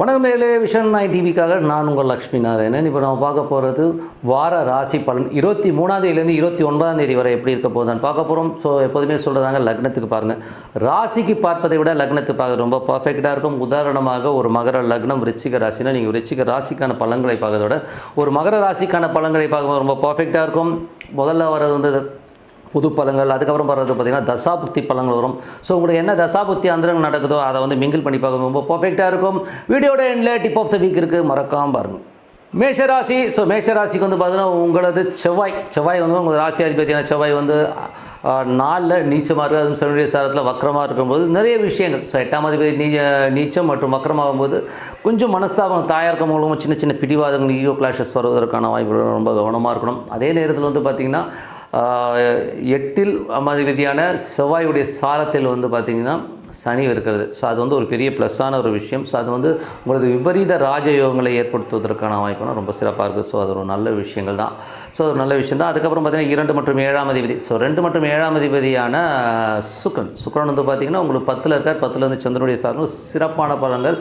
வணக்கம் நேர்களே விஷன் நாய் டிவிக்காக நான் உங்கள் லக்ஷ்மி நாராயணன். இப்போ நம்ம பார்க்க போகிறது வார ராசி பலன். இருபத்தி மூணாந்தேதியிலேருந்து இருபத்தி ஒன்பதாம் தேதி வரை எப்படி இருக்க போகுதுன்னு பார்க்க போகிறோம் ஸோ எப்போதுமே சொல்கிறதாங்க லக்னத்துக்கு பாருங்கள் ராசிக்கு பார்ப்பதை விட லக்னத்துக்கு பார்க்க ரொம்ப பர்ஃபெக்டாக இருக்கும். உதாரணமாக ஒரு மகர லக்னம் ரிச்சிக ராசினா நீங்கள் ரிச்சிக ராசிக்கான பலன்களை பார்க்கறத விட ஒரு மகர ராசிக்கான பலன்களை பார்க்கும்போது ரொம்ப பர்ஃபெக்டாக இருக்கும். முதல்ல வர்றது வந்து புது பழங்கள் அதுக்கப்புறம் வர்றது பார்த்திங்கன்னா தசாபுத்தி பழங்கள் வரும். ஸோ உங்களுக்கு என்ன தசாபுத்தி அந்தரங்கள் நடக்குதோ அதை வந்து மிங்கிள் பண்ணி பார்க்க ரொம்ப பர்ஃபெக்டாக இருக்கும். வீடியோட எண்டில் டிப் ஆஃப் த வீக் இருக்குது மறக்காமல் பாருங்கள் மேஷராசி ஸோ மேஷராசிக்கு வந்து பார்த்தீங்கன்னா உங்களது செவ்வாய் செவ்வாய் வந்து உங்களது ராசி அதிபதியான செவ்வாய் வந்து நாளில் நீச்சமாக இருக்குது அதுவும் சனுடைய சாரத்தில் வக்கரமாக இருக்கும்போது நிறைய விஷயங்கள். ஸோ எட்டாம் அதிபதி நீ நீச்சம் மற்றும் வக்கரமாகும்போது கொஞ்சம் மனஸ்தாபம் தாயாக இருக்கும் மூலமும் சின்ன சின்ன பிடிவாதங்கள் ஈகோ கிளாஷஸ் வருவதற்கான வாய்ப்புகள் ரொம்ப கவனமாக இருக்கணும். அதே நேரத்தில் வந்து பார்த்திங்கன்னா எட்டில் அதிபதியான செவ்வாயுடைய சாரத்தில் வந்து பார்த்திங்கன்னா சனி இருக்கிறது. ஸோ அது வந்து ஒரு பெரிய ப்ளஸ்ஸான ஒரு விஷயம். ஸோ அது வந்து உங்களது விபரீத ராஜயோகங்களை ஏற்படுத்துவதற்கான வாய்ப்புனா ரொம்ப சிறப்பாக இருக்குது ஸோ அது ஒரு நல்ல விஷயங்கள் தான். ஸோ ஒரு நல்ல விஷயம் தான். அதுக்கப்புறம் பார்த்திங்கன்னா இரண்டு மற்றும் ஏழாம் அதிபதி. ஸோ ரெண்டு மற்றும் ஏழாம் அதிபதியான சுக்ரன் சுக்ரன் வந்து பார்த்திங்கன்னா உங்களுக்கு பத்தில் இருக்கார். பத்தில் இருந்து சந்திரனுடைய சாதனம் சிறப்பான பலன்கள்.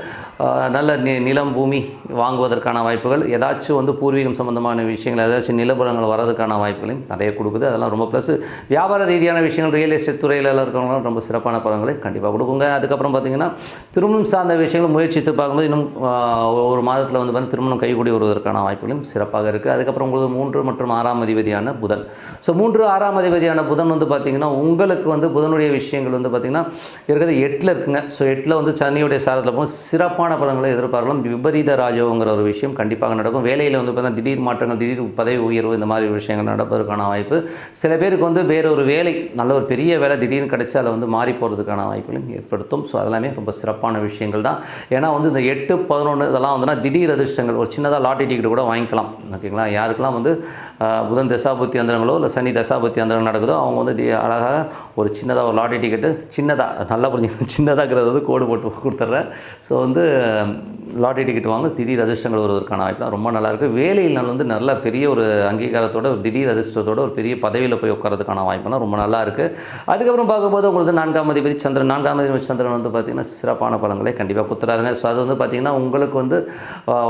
நல்ல நி நிலம் பூமி வாங்குவதற்கான வாய்ப்புகள். ஏதாச்சும் வந்து பூர்வீகம் சம்பந்தமான விஷயங்கள் ஏதாச்சும் நிலபலங்கள் வரதுக்கான வாய்ப்புகளையும் நிறைய கொடுக்குது. அதெல்லாம் ரொம்ப ப்ளஸ் வியாபார ரீதியான விஷயங்கள் ரியல் எஸ்டேட் துறையில் எல்லாம் இருக்கிறவங்களாம் ரொம்ப சிறப்பான பலன்களை கண்டிப்பாக கொடுக்குங்க. அதுக்கப்புறம் பார்த்திங்கன்னா திருமணம் சார்ந்த விஷயங்கள் முயற்சித்து பார்க்கும்போது இன்னும் ஒரு மாதத்தில் வந்து பார்த்தீங்கன்னா திருமணம் கைகூடி வருவதற்கான வாய்ப்புகளும் சிறப்பாக இருக்குது அதுக்கப்புறம் உங்களுக்கு மூன்று மற்றும் ஆறாம் அதிபதியான புதன். ஸோ மூன்று ஆறாம் அதிபதியான புதன் வந்து பார்த்திங்கன்னா உங்களுக்கு வந்து புதனுடைய விஷயங்கள் வந்து பார்த்திங்கன்னா இருக்கிறது எட்டில் இருக்குங்க. ஸோ எட்டில் வந்து சனியுடைய சாரத்தில் போகும். சிறப்பான பலன்களை எதிர்பார்க்கலாம். விபரீத ராஜோங்கிற ஒரு விஷயம் கண்டிப்பாக நடக்கும். வேலையில் வந்து பார்த்தீங்கன்னா திடீர் மாற்றங்கள் திடீர் பதவி உயர்வு இந்த மாதிரி விஷயங்கள் நடப்பதற்கான வாய்ப்பு. சில பேருக்கு வந்து வேற ஒரு வேலை நல்ல ஒரு பெரிய வேலை திடீர்னு கிடைச்சா அதில் வந்து மாறி போகிறதுக்கான வாய்ப்புகளும் ஏற்படுத்தும். ஸோ அதெல்லாமே ரொம்ப சிறப்பான விஷயங்கள் தான். ஏன்னா வந்து இந்த எட்டு பதினொன்று இதெல்லாம் வந்துன்னா திடீர் அதிர்ஷ்டங்கள். ஒரு சின்னதாக லாட்டரி டிக்கெட் கூட வாங்கிக்கலாம். ஓகேங்களா யாருக்கெல்லாம் வந்து புதன் தசாபுத்தி அந்தரங்களோ இல்லை சனி தசாபுத்தி அந்தரங்கள் நடக்குதோ அவங்க வந்து அழகாக ஒரு சின்னதாக ஒரு லாட்டரி டிக்கெட்டு சின்னதாக நல்லா புரிஞ்சுக்கணும். சின்னதாகிறது வந்து கோடு போட்டு கொடுத்துட்றேன். ஸோ வந்து லாட்டரி டிக்கெட் வாங்க திடீர் அதிர்ஷ்டங்கள் வருவதற்கான வாய்ப்புலாம் ரொம்ப நல்லாயிருக்கு வேலையில் நான் வந்து நல்ல பெரிய ஒரு அங்கீகாரத்தோட ஒரு திடீர் அதிர்ஷ்டத்தோட ஒரு பெரிய பதவியில் போய் உட்காரதுக்கான வாய்ப்பெல்லாம் ரொம்ப நல்லா இருக்குது அதுக்கப்புறம் பார்க்கும்போது உங்களுக்கு நான்காம் அதிபதி சந்திரன். நான்காம் அதிபதி சந்திரன் வந்து பார்த்திங்கன்னா சிறப்பான பலன்களை கண்டிப்பாக குத்துறாருங்க ஸோ அது வந்து பார்த்திங்கன்னா உங்களுக்கு வந்து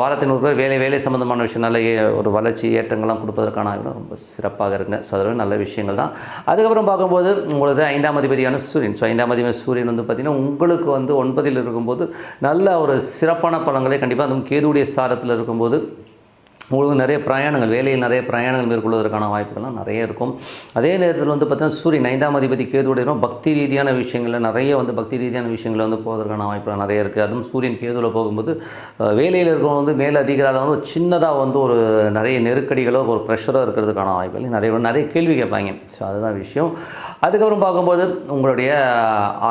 வாரத்தின் ஒரு வேலை வேலை சம்மந்தமான விஷயம்னால ஒரு வளர்ச்சி ஏற்றங்கள்லாம் கொடுப்பதற்கான ரொம்ப சிறப்பாக இருக்குங்க. ஸோ அதெல்லாம் நல்ல விஷயங்கள் தான். அதுக்கப்புறம் பார்க்கும்போது உங்களது ஐந்தாம் அதிபதியான சூரியன். ஸோ ஐந்தாம் அதிபதி சூரியன் வந்து பார்த்திங்கன்னா உங்களுக்கு வந்து ஒன்பதில் இருக்கும்போது நல்ல ஒரு சிறப்பான பலன்களை கண்டிப்பாக அதுவும் கேதுடைய சாரத்தில் இருக்கும்போது உங்களுக்கு நிறைய பிரயாணங்கள் வேலையில் நிறைய பிரயாணங்கள் மேற்கொள்வதற்கான வாய்ப்புகள்லாம் நிறைய இருக்கும். அதே நேரத்தில் வந்து பார்த்தீங்கன்னா சூரியன் ஐந்தாம் அதிபதி கேதுவுடையும் பக்தி ரீதியான விஷயங்களில் நிறைய வந்து பக்தி ரீதியான விஷயங்களில் வந்து போவதற்கான வாய்ப்புகள் நிறைய இருக்குது அதுவும் சூரியன் கேதுவில் போகும்போது வேலையில் இருக்கிறவங்க வந்து மேல் அதிகாரம் வந்து சின்னதாக வந்து ஒரு நிறைய நெருக்கடிகளோ ஒரு ப்ரெஷரோ இருக்கிறதுக்கான வாய்ப்புகள் நிறைய நிறைய கேள்வி கேட்பாங்க. ஸோ அதுதான் விஷயம். அதுக்கப்புறம் பார்க்கும்போது உங்களுடைய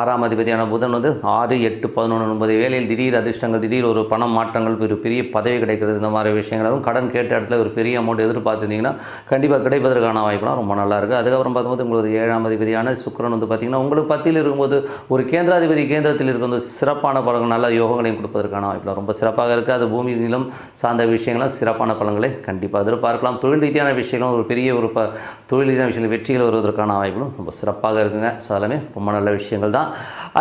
ஆறாம் அதிபதியான புதன் வந்து ஆறு எட்டு பதினொன்று ஒன்பது வேலையில் திடீர் அதிர்ஷ்டங்கள் திடீர் ஒரு பணம் மாற்றங்கள் ஒரு பெரிய பதவி கிடைக்கிறது இந்த மாதிரி விஷயங்களும் கடன் கேட்ட இடத்துல ஒரு பெரிய அமௌண்ட் எதிர்பார்த்துருந்தீங்கன்னா கண்டிப்பாக கிடைப்பதற்கான வாய்ப்புலாம் ரொம்ப நல்லாயிருக்கு. அதுக்கப்புறம் பார்க்கும்போது உங்களுக்கு ஏழாம் அதிபதியான சுக்கிரன் வந்து பார்த்திங்கன்னா உங்களுக்கு பத்தியில் இருக்கும்போது ஒரு கேந்திராதிபதி கேந்திரத்தில் இருக்கும்போது சிறப்பான பலன்கள் நல்ல யோகங்களையும் கொடுப்பதற்கான வாய்ப்புலாம் ரொம்ப சிறப்பாக இருக்குது அது பூமி நிலம் சார்ந்த விஷயங்களும் சிறப்பான பழங்களை கண்டிப்பாக எதிர்பார்க்கலாம். தொழில் ரீதியான விஷயங்களும் ஒரு பெரிய ஒரு ப தொழில் ரீதியான விஷயங்கள் வெற்றிகள் வருவதற்கான வாய்ப்புகளும் ரொம்ப சிறப்பாக இருக்குங்க. ஸோ எல்லாமே ரொம்ப நல்ல விஷயங்கள் தான்.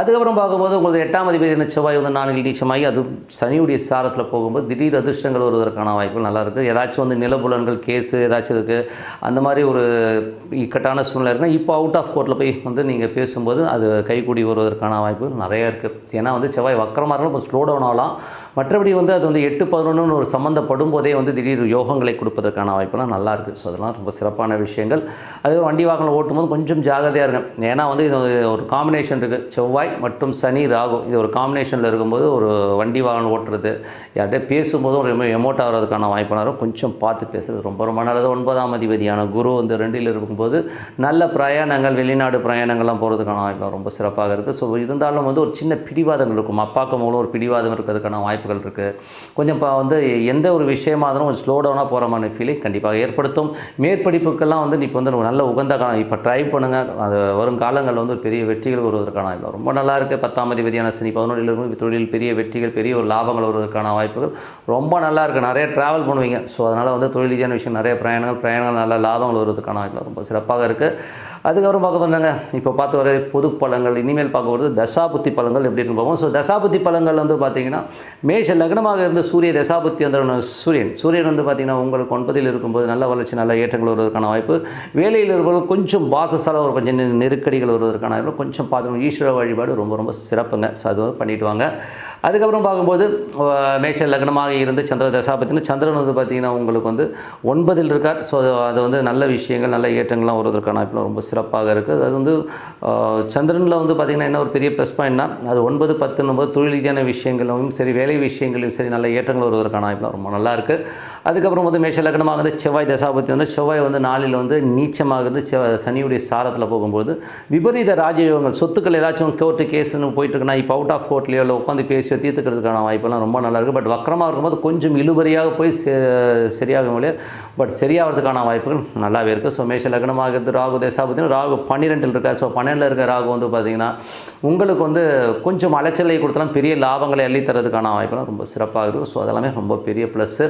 அதுக்கப்புறம் பார்க்கும்போது உங்களுக்கு எட்டாம் அதிபதி செவ்வாய் வந்து நான்கில் நீச்சமாகி அது சனியுடைய சாரத்தில் போகும்போது திடீர் அதிர்ஷ்டங்கள் வருவதற்கான வாய்ப்புகள் நல்லாயிருக்கு. இருக்குது ஏதாச்சும் வந்து நிலபுலன்கள் கேஸு ஏதாச்சும் இருக்குது அந்த மாதிரி ஒரு இக்கட்டான சூழ்நிலை இருக்குன்னா இப்போ அவுட் ஆஃப் கோர்ட்டில் போய் வந்து நீங்கள் பேசும்போது அது கைகூடி வருவதற்கான வாய்ப்புகள் நிறையா இருக்குது ஏன்னா வந்து செவ்வாய் வக்கரமாக இருந்தாலும் கொஞ்சம் ஸ்லோ டவுன் ஆகலாம். மற்றபடி வந்து அது வந்து எட்டு பதினொன்று ஒரு சம்மந்தப்படும் போதே வந்து திடீர் யோகங்களை கொடுப்பதற்கான வாய்ப்புலாம் நல்லா இருக்குது ஸோ அதெல்லாம் ரொம்ப சிறப்பான விஷயங்கள். அதே வண்டி வாகனம் ஓட்டும்போது கொஞ்சம் ஜாகிரதையாக இருக்கும் ஏன்னா வந்து இது ஒரு காம்பினேஷன் இருக்குது செவ்வாய் மற்றும் சனி ராகு. இது ஒரு காம்பினேஷனில் இருக்கும்போது ஒரு வண்டி வாகனம் ஓட்டுறது யார்கிட்ட பேசும்போதும் ஒரு எமோட் ஆகிறதுக்கான வாய்ப்பான இருக்கும் கொஞ்சம் பார்த்து பேசுகிறது ரொம்ப ரொம்ப நல்லது. ஒன்பதாம் அதிபதியான குரு வந்து ரெண்டில் இருக்கும்போது நல்ல பிரயாணங்கள் வெளிநாடு பிரயாணங்கள்லாம் போகிறதுக்கான வாய்ப்பு ரொம்ப சிறப்பாக இருக்குது ஸோ இருந்தாலும் வந்து ஒரு சின்ன பிடிவாதங்கள் இருக்கும். அப்பாக்கு மூலம் ஒரு பிடிவாதம் இருக்கிறதுக்கான வாய்ப்புகள் இருக்குது கொஞ்சம் இப்போ வந்து எந்த ஒரு விஷயமா இருந்தாலும் கொஞ்சம் ஸ்லோ டவுனாக போகிற மாதிரி ஃபீலிங் கண்டிப்பாக ஏற்படுத்தும். மேற்படிப்புக்கெல்லாம் வந்து இப்போ வந்து நல்ல உகந்த காலம் இப்போ ட்ரை பண்ணுங்கள் அது வரும் காலங்களில் வந்து ஒரு பெரிய வெற்றிகள் வருவதற்கான வாய்ப்பு. ரொம்ப நல்லா இருக்குது பத்தாம் அதிபதியான சனி பதினொன்றில் இருக்கும் தொழில் பெரிய வெற்றிகள் பெரிய ஒரு லாபங்கள் வருவதற்கான வாய்ப்புகள் ரொம்ப நல்லா இருக்குது நிறைய ட்ராவல் பண்ணுவீங்க. ஸோ அதனால் வந்து தொழில் ரீதியான விஷயம் நிறைய பிரயாணங்கள் பிரயாணங்கள் நல்ல லாபங்கள் வருவதற்கான ரொம்ப சிறப்பாக இருக்குது அதுக்கப்புறம் பார்க்க போனாங்க இப்போ பார்த்து வர பொது பழங்கள் இனிமேல் பார்க்க போகிறது தசாபுத்தி பழங்கள் எப்படின்னு போவோம் பார்ப்போம். ஸோ தசாபுத்தி பழங்கள் வந்து பார்த்தீங்கன்னா மேஷ லக்னமாக இருந்த சூரிய தசாபுத்தி அந்த சூரியன். சூரியன் வந்து பார்த்தீங்கன்னா உங்களுக்கு ஒன்பதில் இருக்கும்போது நல்ல வளர்ச்சி நல்ல ஏற்றங்கள் வருவதற்கான வாய்ப்பு. வேலையில் இருப்பவர்கள் கொஞ்சம் பாசசால ஒரு கொஞ்சம் நெருக்கடிகள் வருவதற்கான வாய்ப்பு. கொஞ்சம் பார்த்துக்கணும். ஈஸ்வர வழிபாடு ரொம்ப ரொம்ப சிறப்புங்க. ஸோ அது பண்ணிட்டு வாங்க. அதுக்கப்புறம் பார்க்கும்போது மேஷ லக்னமாக இருந்து சந்திர தசாபத்தின சந்திரன் வந்து பார்த்திங்கன்னா உங்களுக்கு வந்து ஒன்பதில் இருக்கார். ஸோ அது வந்து நல்ல விஷயங்கள் நல்ல ஏற்றங்கள்லாம் வருவதற்கான வாய்ப்பு ரொம்ப சிறப்பாக இருக்குது அது வந்து சந்திரனில் வந்து பார்த்திங்கன்னா என்ன ஒரு பெரிய ப்ளஸ் பாயிண்ட்னா அது ஒன்பது பத்துன்னும் போது தொழில் ரீதியான விஷயங்களும் சரி வேலை விஷயங்களையும் சரி நல்ல ஏற்றங்கள் வருவதற்கான வாய்ப்புலாம் ரொம்ப நல்லா இருக்குது அதுக்கப்புறம் வந்து மேஷ லக்னமாக வந்து செவ்வாய் தசாபத்தி வந்து செவ்வாய் வந்து நாளில் வந்து நீச்சமாக இருந்து சனியுடைய சாரத்தில் போகும்போது விபரீத ராஜயோகங்கள் சொத்துக்கள் ஏதாச்சும் கோர்ட்டு கேஸ்னு போயிட்டு இருக்குன்னா இப்போ அவுட் ஆஃப் கோர்ட்லேயோ இல்லை உட்காந்து பேசியோ தீர்த்துக்கிறதுக்கான வாய்ப்பெல்லாம் ரொம்ப நல்லா இருக்குது பட் வக்கரமாக இருக்கும்போது கொஞ்சம் இழுபறியாக போய் சரியாகும் இல்லையா? பட் சரியாகிறதுக்கான வாய்ப்புகள் நல்லாவே இருக்குது ஸோ மேஷ லக்னமாக இருந்து ராகு தசாபத்தியும் ராகு பன்னிரெண்டில் இருக்கார் ஸோ பன்னெண்டில் இருக்கிற ராகு வந்து பார்த்திங்கன்னா உங்களுக்கு வந்து கொஞ்சம் அலைச்சலை கொடுத்தாலும். பெரிய லாபங்களை அள்ளித்தரதுக்கான தரதுக்கான வாய்ப்புலாம் ரொம்ப சிறப்பாக இருக்கும். ஸோ அதெல்லாமே ரொம்ப பெரிய ப்ளஸ்ஸு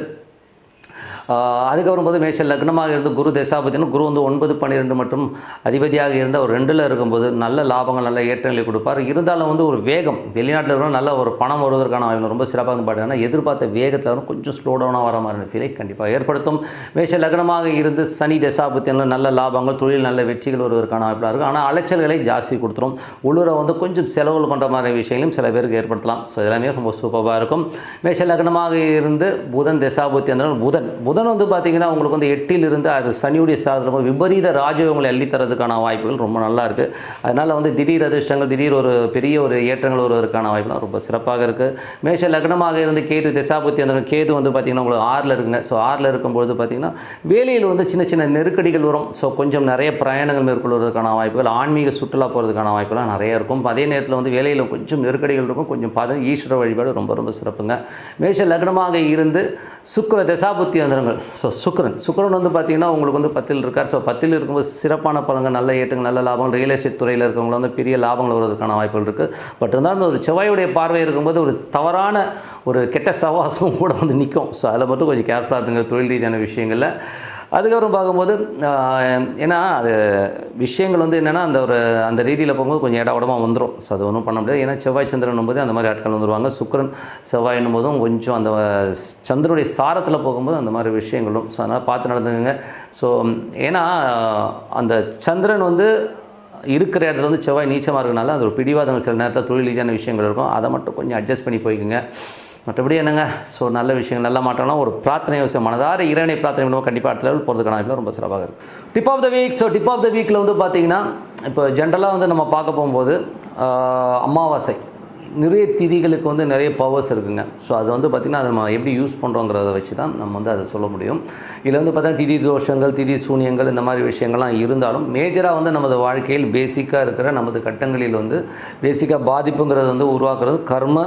அதுக்கப்புறம் போது மேஷ லக்னமாக இருந்து குரு தசாபத்தினும் குரு வந்து ஒன்பது பன்னிரெண்டு மற்றும் அதிபதியாக இருந்த ஒரு ரெண்டில் இருக்கும்போது நல்ல லாபங்கள் நல்ல ஏற்றங்களை கொடுப்பார். இருந்தாலும் வந்து ஒரு வேகம் வெளிநாட்டில் இருக்கிற நல்ல ஒரு பணம் வருவதற்கான வாய்ப்பு ரொம்ப சிறப்பாக பாட்டுனா எதிர்பார்த்த வேகத்தில் கொஞ்சம் ஸ்லோ டவுனாக வர மாதிரி ஃபீலை கண்டிப்பாக ஏற்படுத்தும். மேஷ லக்னமாக இருந்து சனி தசாபத்தியில் நல்ல லாபங்கள் தொழில் நல்ல வெற்றிகள் வருவதற்கான வாய்ப்பாக இருக்கும் ஆனால் அலைச்சல்களை ஜாஸ்தி கொடுத்துரும். உள்ளூரை வந்து கொஞ்சம் செலவுகள் பண்ணுற மாதிரி விஷயங்களும் சில பேருக்கு ஏற்படுத்தலாம். ஸோ எல்லாமே ரொம்ப சூப்பராக இருக்கும். மேஷ லக்னமாக இருந்து புதன் தசாபுத்தி புதன் புதன் வந்து பார்த்திங்கன்னா உங்களுக்கு வந்து எட்டிலிருந்து அது சனியுடைய சாதத்தில் போய் விபரீத ராஜயோகங்களை அள்ளி தரதுக்கான வாய்ப்புகள் ரொம்ப நல்லா இருக்குது அதனால் வந்து திடீர் அதிர்ஷ்டங்கள் திடீர் ஒரு பெரிய ஒரு ஏற்றங்கள் வருவதற்கான வாய்ப்புலாம் ரொம்ப சிறப்பாக இருக்குது மேஷ லக்னமாக இருந்து கேது திசாபுத்தி அந்த கேது வந்து பார்த்திங்கன்னா உங்களுக்கு ஆறில் இருக்குங்க. ஸோ ஆறில் இருக்கும்பொழுது பார்த்திங்கன்னா வேலையில் வந்து சின்ன சின்ன நெருக்கடிகள் வரும். ஸோ கொஞ்சம் நிறைய பிரயாணங்கள் மேற்கொள்வதற்கான வாய்ப்புகள் ஆன்மீக சுற்றுலா போகிறதுக்கான வாய்ப்புலாம் நிறைய இருக்கும். அதே நேரத்தில் வந்து வேலையில் கொஞ்சம் நெருக்கடிகள் இருக்கும். கொஞ்சம் பத ஈஸ்வர வழிபாடு ரொம்ப ரொம்ப சிறப்புங்க. மேஷ லக்னமாக இருந்து சுக்கிர அந்த அந்தரங்கள் ஸோ சுக்கரன். சுக்கரன் வந்து பார்த்திங்கன்னா உங்களுக்கு வந்து பத்தில் இருக்கார். ஸோ பத்தில் இருக்கும்போது சிறப்பான பலன்கள் நல்ல ஏற்றங்கள் நல்ல லாபம். ரியல் எஸ்டேட் துறையில் இருக்கவங்க வந்து பெரிய லாபங்கள் வருவதற்கான வாய்ப்புகள் இருக்குது பட் இருந்தாலும் ஒரு செவ்வாயுடைய பார்வை இருக்கும்போது ஒரு தவறான ஒரு கெட்ட சவாசமும் கூட வந்து நிற்கும் ஸோ அதில் மட்டும் கொஞ்சம் கேர்ஃபுல்லாக இருந்துங்க தொழில் ரீதியான விஷயங்களில். அதுக்கப்புறம் பார்க்கும்போது ஏன்னா அது விஷயங்கள் வந்து என்னென்னா அந்த ஒரு அந்த ரீதியில் போகும்போது கொஞ்சம் இட உடமாக வந்துடும் ஸோ அது ஒன்றும் பண்ண முடியாது. ஏன்னா செவ்வாய் சந்திரன் போது அந்த மாதிரி ஆட்கள் வந்துடுவாங்க சுக்கிரன் செவ்வாய் போதும் கொஞ்சம் அந்த சந்திரனுடைய சாரத்தில் போகும்போது அந்த மாதிரி விஷயங்களும். ஸோ அதனால் பார்த்து நடந்துக்கோங்க. ஸோ ஏன்னா அந்த சந்திரன் வந்து இருக்கிற இடத்துல வந்து செவ்வாய் நீச்சமாக இருக்கனால அது ஒரு பிடிவாதம் சில நேரத்தில் தொழில் ரீதியான விஷயங்கள் இருக்கும். அதை மட்டும் கொஞ்சம் அட்ஜஸ்ட் பண்ணி போய்க்குங்க. மற்றபடி என்னங்க? ஸோ நல்ல விஷயங்கள் நல்ல மாற்றம்லாம் ஒரு பிரார்த்தனை விஷயம் மனதார இறைவனை பிரார்த்தனை பண்ணுவோம் கண்டிப்பாக அடுத்த லெவல் போகிறதுக்கான ரொம்ப சிறப்பாக இருக்கும் tip of the week so tip of the வீக்கில் வந்து பார்த்திங்கன்னா இப்போ ஜென்ரலாக வந்து நம்ம பார்க்க போகும்போது அமாவாசை. நிறைய திதிகளுக்கு வந்து நிறைய பவர்ஸ் இருக்குங்க. ஸோ அது வந்து பார்த்திங்கன்னா அதை நம்ம எப்படி யூஸ் பண்ணுறோங்கிறத வச்சு தான் நம்ம வந்து அதை சொல்ல முடியும். இதில் வந்து பார்த்தா திதி தோஷங்கள் திதி சூனியங்கள் இந்த மாதிரி விஷயங்கள்லாம் இருந்தாலும் மேஜராக வந்து நமது வாழ்க்கையில் பேசிக்காக இருக்கிற நமது கட்டங்களில் வந்து பேசிக்காக பாதிப்புங்கிறது வந்து உருவாக்குறது கர்ம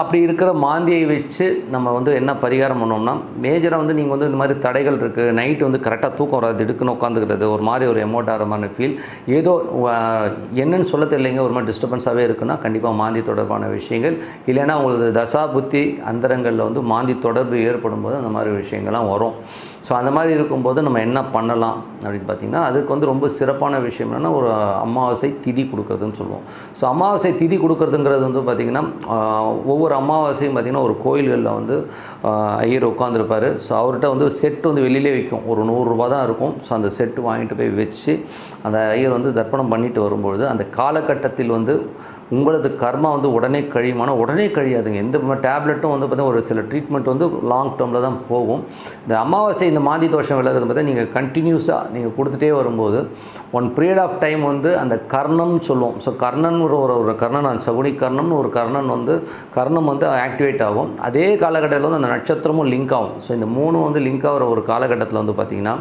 அப்படி இருக்கிற மாந்தியை வச்சு நம்ம வந்து என்ன பரிகாரம் பண்ணோம்னா மேஜராக வந்து நீங்கள் வந்து இந்த மாதிரி தடைகள் இருக்குது நைட்டு வந்து கரெக்டாக தூக்கம் வராது திடுக்குன்னு உட்காந்துக்கிறது ஒரு மாதிரி ஒரு எமோட் ஆகிற மாதிரி ஃபீல் ஏதோ என்னன்னு சொல்ல தெரியலைங்க ஒரு மாதிரி டிஸ்டர்பன்ஸாகவே இருக்குன்னா கண்டிப்பாக மாந்தி தொடர்பான விஷயங்கள். இல்லைன்னா உங்களுக்கு தசா புத்தி அந்தரங்களில் வந்து மாந்தி தொடர்பு ஏற்படும் போது அந்த மாதிரி விஷயங்கள்லாம் வரும். ஸோ அந்த மாதிரி இருக்கும்போது நம்ம என்ன பண்ணலாம் அப்படின்னு பார்த்திங்கன்னா அதுக்கு வந்து ரொம்ப சிறப்பான விஷயம் என்னென்னா ஒரு அமாவாசை திதி கொடுக்குறதுன்னு சொல்லுவோம். ஸோ அமாவாசை திதி கொடுக்குறதுங்கிறது வந்து பார்த்திங்கன்னா ஒவ்வொரு அமாவாசையும் பார்த்திங்கன்னா ஒரு கோயில்களில் வந்து ஐயர் உட்காந்துருப்பார் ஸோ அவர்கிட்ட வந்து செட் வந்து வெளியிலே விற்கும் ஒரு நூறுரூபா தான் இருக்கும். ஸோ அந்த செட்டு வாங்கிட்டு போய் வச்சு அந்த ஐயர் வந்து தர்ப்பணம் பண்ணிட்டு வரும்பொழுது அந்த காலகட்டத்தில் வந்து உங்களது கர்மா வந்து உடனே கழியுமானா உடனே கழியாதுங்க. எந்த டேப்லெட்டும் வந்து பார்த்தீங்கன்னா ஒரு சில ட்ரீட்மெண்ட் வந்து லாங் டேர்மில் தான் போகும். இந்த அமாவாசை இந்த மாந்தி தோஷம் விலகுது பார்த்தா நீங்கள் கண்டினியூஸாக நீங்கள் கொடுத்துட்டே வரும்போது ஒன் பீரியட் ஆஃப் டைம் வந்து அந்த கர்ணம்னு சொல்லுவோம். ஸோ கர்ணன் ஒரு ஒரு ஒரு கர்ணன் அந்த சகுனி கர்ணம்னு ஒரு கர்ணன் வந்து கர்ணம் வந்து ஆக்டிவேட் ஆகும். அதே காலகட்டத்தில் வந்து அந்த நட்சத்திரமும் லிங்க் ஆகும். ஸோ இந்த மூணும் வந்து லிங்க் ஆகிற ஒரு காலகட்டத்தில் வந்து பார்த்திங்கன்னா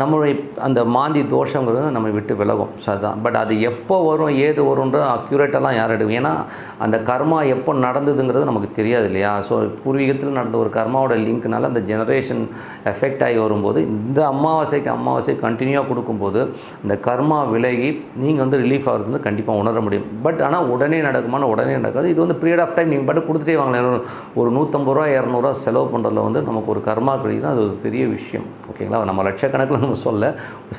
நம்மளுடைய அந்த மாந்தி தோஷங்கிறது நம்ம விட்டு விலகும். ஸோ அதுதான் பட் அது எப்போ வரும் ஏது வரும்ன்ற அக்யூரேட்டெல்லாம் யார் எடுக்கும் ஏன்னா அந்த கர்மா எப்போ நடந்ததுங்கிறது நமக்கு தெரியாது இல்லையா? ஸோ பூர்வீகத்தில் நடந்த ஒரு கர்மாவோட லிங்க்னால அந்த ஜெனரேஷன் எஃபெக்ட் ஆகி வரும்போது இந்த அமாவாசைக்கு அமாவாசை கண்டினியூவாக கொடுக்கும்போது இந்த கர்மா விலகி நீங்கள் வந்து ரிலீஃப் ஆகிறது வந்து கண்டிப்பாக உணர முடியும். பட் ஆனால் உடனே நடக்குமான உடனே நடக்காது. இது வந்து பீரியட் ஆஃப் டைம் நீங்கள் பாட்டு கொடுத்துட்டே வாங்கலாம் ஒரு நூற்றம்பது ரூபா இரநூறுவா செலவு பண்ணுறதுல வந்து நமக்கு ஒரு கர்மா கிடைக்குதுன்னா அது ஒரு பெரிய விஷயம். ஓகேங்களா நம்ம லட்சக்கணக்கில் நம்ம சொல்ல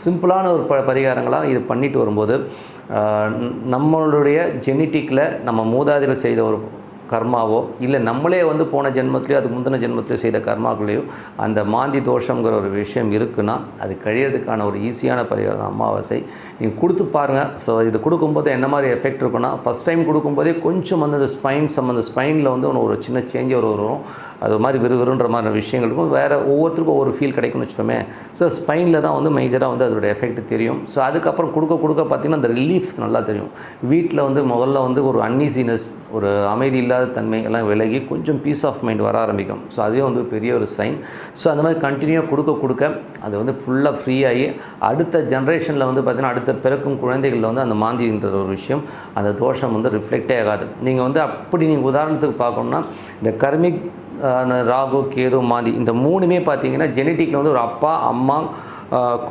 சிம்பிளான ஒரு ப பரிகாரங்களாக இது பண்ணிட்டு வரும்போது நம்மளுடைய ஜெனட்டிக்கில் நம்ம மூதாதையில் செய்த ஒரு கர்மாவோ இல்லை நம்மளே வந்து போன ஜென்மத்திலையோ அதுக்கு முந்தின ஜென்மத்திலையோ செய்த கர்மாக்குள்ளேயோ அந்த மாந்தி தோஷங்கிற ஒரு விஷயம் இருக்குன்னா அது கழியறதுக்கான ஒரு ஈஸியான பரிகாரம் அமாவாசை. நீங்கள் கொடுத்து பாருங்கள் ஸோ இது கொடுக்கும்போது என்ன மாதிரி எஃபெக்ட் இருக்குன்னா ஃபஸ்ட் டைம் கொடுக்கும்போதே கொஞ்சம் வந்து அந்த ஸ்பைன் சம்மந்த ஸ்பைனில் வந்து ஒன்று ஒரு சின்ன சேஞ்ச் ஒரு வரும். அது மாதிரி விறுவிறுன்ற மாதிரி விஷயங்கள் இருக்கும். வேறு ஒவ்வொருத்தருக்கும் ஒவ்வொரு ஃபீல் கிடைக்கும்னு வச்சுப்போமே ஸோ ஸ்பைனில் தான் வந்து மேஜராக வந்து அதோட எஃபெக்ட் தெரியும். ஸோ அதுக்கப்புறம் கொடுக்க கொடுக்க பார்த்திங்கன்னா அந்த ரிலீஃப் நல்லா தெரியும். வீட்டில் வந்து முதல்ல வந்து ஒரு அன்னீசினஸ் ஒரு அமைதி இல்லாத தன்மை எல்லாம் விலகி கொஞ்சம் பீஸ் ஆஃப் மைண்ட் வர ஆரம்பிக்கும். ஸோ அதுவே வந்து பெரிய ஒரு சைன் ஸோ அந்த மாதிரி கண்டினியூவாக கொடுக்க கொடுக்க அது வந்து ஃபுல்லாக ஃப்ரீயாகி அடுத்த ஜென்ரேஷனில் வந்து பார்த்திங்கன்னா அடுத்த பிறக்கும் குழந்தைகளில் வந்து அந்த மாந்தின்ற ஒரு விஷயம் அந்த தோஷம் வந்து ரிஃப்ளெக்டே ஆகாது. நீங்கள் வந்து அப்படி நீங்கள் உதாரணத்துக்கு பார்க்கணும்னா இந்த கர்மிக் ராகு கேது மாந்தி இந்த மூணுமே பார்த்தீங்கன்னா ஜெனட்டிக்கில் வந்து ஒரு அப்பா அம்மா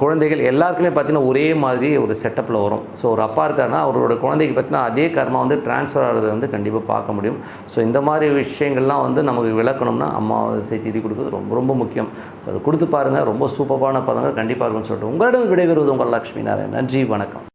குழந்தைகள் எல்லாருக்குமே பார்த்தீங்கன்னா ஒரே மாதிரி ஒரு செட்டப்பில் வரும். ஸோ ஒரு அப்பா இருக்காருன்னா அவரோட குழந்தைக்கு பார்த்தீங்கன்னா அதே கர்மா வந்து ட்ரான்ஸ்ஃபர் ஆகிறது வந்து கண்டிப்பாக பார்க்க முடியும். ஸோ இந்த மாதிரி விஷயங்கள்லாம் வந்து நமக்கு விளக்கணும்னா அம்மாவாசை திதி கொடுக்குறது ரொம்ப ரொம்ப முக்கியம். ஸோ அதை கொடுத்து பாருங்கள் ரொம்ப சூப்பரான பாருங்கள் கண்டிப்பாக இருக்கும்னு சொல்லிட்டு உங்களிடம் விடைபெறுவது உங்கள் லக்ஷ்மி நாராயண் நன்றி வணக்கம்.